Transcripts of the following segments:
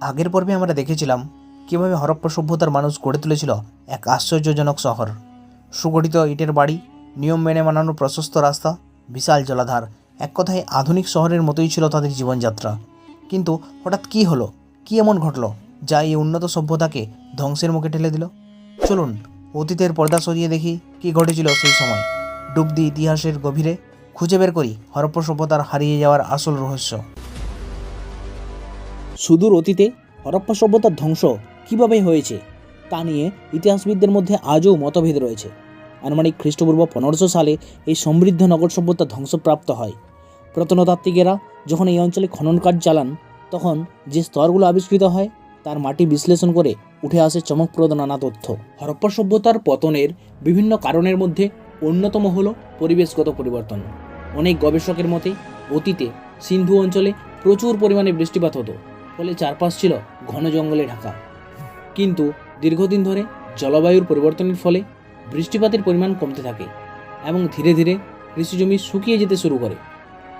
আগের পর্বে আমরা দেখেছিলাম কীভাবে হরপ্পা সভ্যতার মানুষ গড়ে তুলেছিল এক আশ্চর্যজনক শহর। সুগঠিত ইটের বাড়ি, নিয়ম মেনে বানানো প্রশস্ত রাস্তা, বিশাল জলাধার, এক কথায় আধুনিক শহরের মতোই ছিল তাদের জীবনযাত্রা। কিন্তু হঠাৎ কী হলো? কী এমন ঘটলো যা এই উন্নত সভ্যতাকে ধ্বংসের মুখে ঠেলে দিল? চলুন, অতীতের পর্দা সরিয়ে দেখি কী ঘটেছিল সেই সময়। ডুব দিয়ে ইতিহাসের গভীরে খুঁজে বের করি হরপ্পা সভ্যতার হারিয়ে যাওয়ার আসল রহস্য। সুদূর অতীতে হরপ্পা সভ্যতার ধ্বংস কীভাবে হয়েছে তা নিয়ে ইতিহাসবিদদের মধ্যে আজও মতভেদ রয়েছে। আনুমানিক খ্রিস্টপূর্ব পনেরোশো সালে এই সমৃদ্ধ নগর সভ্যতা ধ্বংসপ্রাপ্ত হয়। প্রত্নতাত্ত্বিকেরা যখন এই অঞ্চলে খনন কাজ চালান, তখন যে স্তরগুলো আবিষ্কৃত হয়, তার মাটি বিশ্লেষণ করে উঠে আসে চমকপ্রদ নানা তথ্য। হরপ্পা সভ্যতার পতনের বিভিন্ন কারণের মধ্যে অন্যতম হল পরিবেশগত পরিবর্তন। অনেক গবেষকের মতে, অতীতে সিন্ধু অঞ্চলে প্রচুর পরিমাণে বৃষ্টিপাত হতো। ফলে চারপাশ ছিল ঘন জঙ্গলে ঢাকা। কিন্তু দীর্ঘদিন ধরে জলবায়ুর পরিবর্তনের ফলে বৃষ্টিপাতের পরিমাণ কমতে থাকে এবং ধীরে ধীরে কৃষিজমি শুকিয়ে যেতে শুরু করে।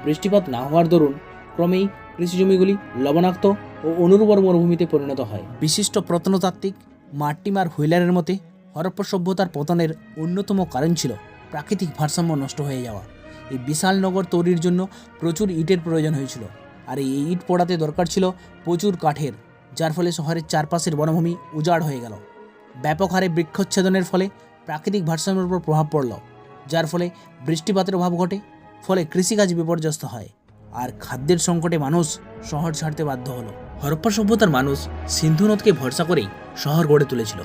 বৃষ্টিপাত না হওয়ার দরুন ক্রমেই কৃষিজমিগুলি লবণাক্ত ও অনুর্বর মরুভূমিতে পরিণত হয়। বিশিষ্ট প্রত্নতাত্ত্বিক মার্টিমার হুইলারের মতে, হরপ্পা সভ্যতার পতনের অন্যতম কারণ ছিল প্রাকৃতিক ভারসাম্য নষ্ট হয়ে যাওয়া। এই বিশাল নগর তৈরির জন্য প্রচুর ইটের প্রয়োজন হয়েছিল। আর এই ইট পোড়াতে দরকার ছিল প্রচুর কাঠের, যার ফলে শহরের চারপাশের বনভূমি উজাড় হয়ে গেল। ব্যাপক হারে বৃক্ষচ্ছেদনের ফলে প্রাকৃতিক ভারসাম্যের উপর প্রভাব পড়ল, যার ফলে বৃষ্টিপাতের অভাব ঘটে, ফলে কৃষিকাজ বিপর্যস্ত হয় আর খাদ্যের সংকটে মানুষ শহর ছাড়তে বাধ্য হলো। হরপ্পা সভ্যতার মানুষ সিন্ধু নদকে ভরসা করেই শহর গড়ে তুলেছিল।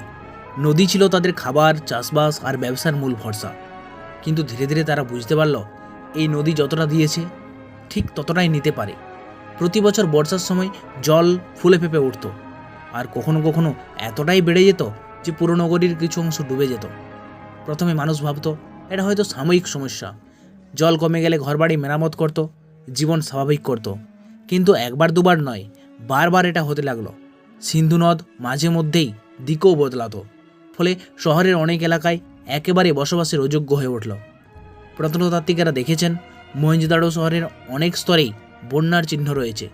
নদী ছিল তাদের খাবার, চাষবাস আর ব্যবসার মূল ভরসা। কিন্তু ধীরে ধীরে তারা বুঝতে পারল, এই নদী যতটা দিয়েছে, ঠিক ততটাই নিতে পারে। প্রতি বছর বর্ষার সময় জল ফুলে ফেঁপে উঠত। আর কখনো কখনো এতটাই বেড়ে যেত যে পুরো নগরীর কিছু অংশ ডুবে যেত। প্রথমে মানুষ ভাবতো, এটা হয়তো সাময়িক সমস্যা। জল কমে গেলে ঘরবাড়ি মেরামত করত, জীবন স্বাভাবিক করত। কিন্তু একবার দুবার নয়, বারবার এটা হতে লাগল। সিন্ধু নদ মাঝে মধ্যেই দিকও বদলাতো। ফলে শহরের অনেক এলাকায় একেবারে বসবাসের অযোগ্য হয়ে উঠল। প্রত্নতাত্ত্বিকেরা দেখেছেন মহেঞ্জোদাড়ো শহরের অনেক স্তরেই বন্যার চিহ্ন রয়েছে,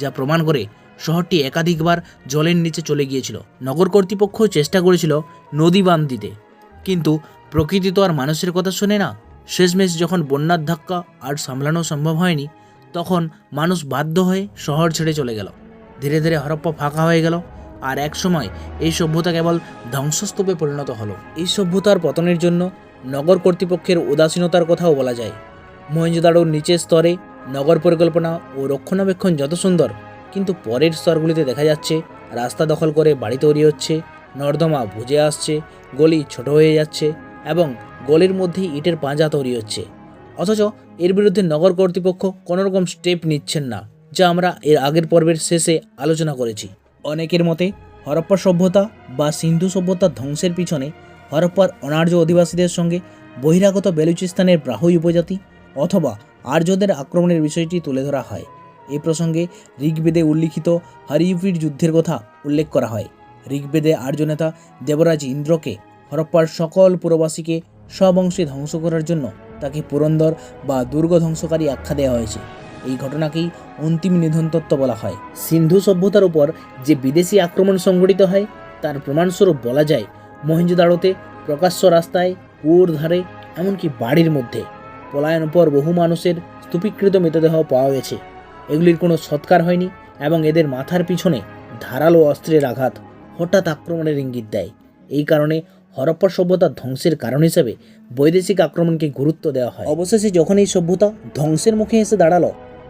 যা প্রমাণ করে শহরটি একাধিকবার জলের নিচে চলে গিয়েছিল। নগর কর্তৃপক্ষ চেষ্টা করেছিল নদী বাঁধ দিতে, কিন্তু প্রকৃতি তো আর মানুষের কথা শোনে না। শেষমেশ যখন বন্যার ধাক্কা আর সামলানো সম্ভব হয়নি, তখন মানুষ বাধ্য হয়ে শহর ছেড়ে চলে গেল। ধীরে ধীরে হরপ্পা ফাঁকা হয়ে গেল আর এক সময় এই সভ্যতা কেবল ধ্বংসস্তূপে পরিণত হলো। এই সভ্যতার পতনের জন্য নগর কর্তৃপক্ষের উদাসীনতার কথাও বলা যায়। মহেঞ্জোদাড়োর নিচের স্তরে নগর পরিকল্পনা ও রক্ষণাবেক্ষণ যত সুন্দর, কিন্তু পরের স্তরগুলিতে দেখা যাচ্ছে রাস্তা দখল করে বাড়ি তৈরি হচ্ছে, নর্দমা বুঝে আসছে, গলি ছোট হয়ে যাচ্ছে এবং গলির মধ্যেই ইটের পাঁজা তৈরি হচ্ছে। অথচ এর বিরুদ্ধে নগর কর্তৃপক্ষ কোনো রকম স্টেপ নিচ্ছেন না, যা আমরা এর আগের পর্বের শেষে আলোচনা করেছি। অনেকের মতে হরপ্পা সভ্যতা বা সিন্ধু সভ্যতার ধ্বংসের পিছনে হরপ্পার অনার্য অধিবাসীদের সঙ্গে বহিরাগত বেলুচিস্তানের ব্রাহুই উপজাতি অথবা আর্যদের আক্রমণের বিষয়টি তুলে ধরা হয়। এই প্রসঙ্গে ঋগ্বেদে উল্লিখিত হরিউপির যুদ্ধের কথা উল্লেখ করা হয়। ঋগ্বেদে আর্য নেতা দেবরাজ ইন্দ্রকে হরপ্পার সকল পুরবাসীকে সব অংশে ধ্বংস করার জন্য তাকে পুরন্দর বা দুর্গ ধ্বংসকারী আখ্যা দেওয়া হয়েছে। এই ঘটনাকেই অন্তিম নিধন তত্ত্ব বলা হয়। সিন্ধু সভ্যতার উপর যে বিদেশি আক্রমণ সংঘটিত হয়, তার প্রমাণস্বরূপ বলা যায় মহেঞ্জোদাড়োতে প্রকাশ্য রাস্তায় কুয়োর ধারে, এমনকি বাড়ির মধ্যে। পলায়ন পর বহু মানুষের স্তূপীকৃত মৃতদেহ পাওয়া গেছে। এগুলির কোনো সৎকার হয়নি এবং এদের মাথার পিছনে ধারালো অস্ত্রের আঘাত হঠাৎ আক্রমণের ইঙ্গিত দেয়। এই কারণে হরপ্পা সভ্যতার ধ্বংসের কারণ হিসেবে বৈদেশিক আক্রমণকে গুরুত্ব দেওয়া হয়। অবশেষে যখন এই সভ্যতা ধ্বংসের মুখে এসে দাঁড়াল,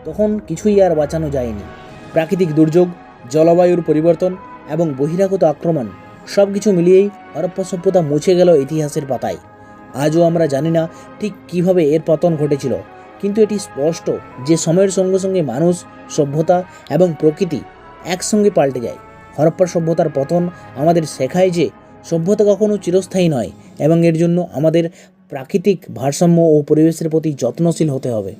তখন কিছুই আর বাঁচানো যায়নি। প্রাকৃতিক দুর্যোগ, জলবায়ুর পরিবর্তন এবং বহিরাগত আক্রমণ সব কিছু মিলিয়েই হরপ্পা সভ্যতা মুছে গেল ইতিহাসের পাতায়। আজও আমরা জানি না ঠিক কীভাবে এর পতন ঘটেছিল। কিন্তু এটি স্পষ্ট যে সময়ের সঙ্গে সঙ্গে মানুষ, সভ্যতা এবং প্রকৃতি একসঙ্গে পাল্টে যায়। হরপ্পা সভ্যতার পতন আমাদের শেখায় যে সভ্যতা কখনও চিরস্থায়ী নয় এবং এর জন্য আমাদের প্রাকৃতিক ভারসাম্য ও পরিবেশের প্রতি যত্নশীল হতে হবে।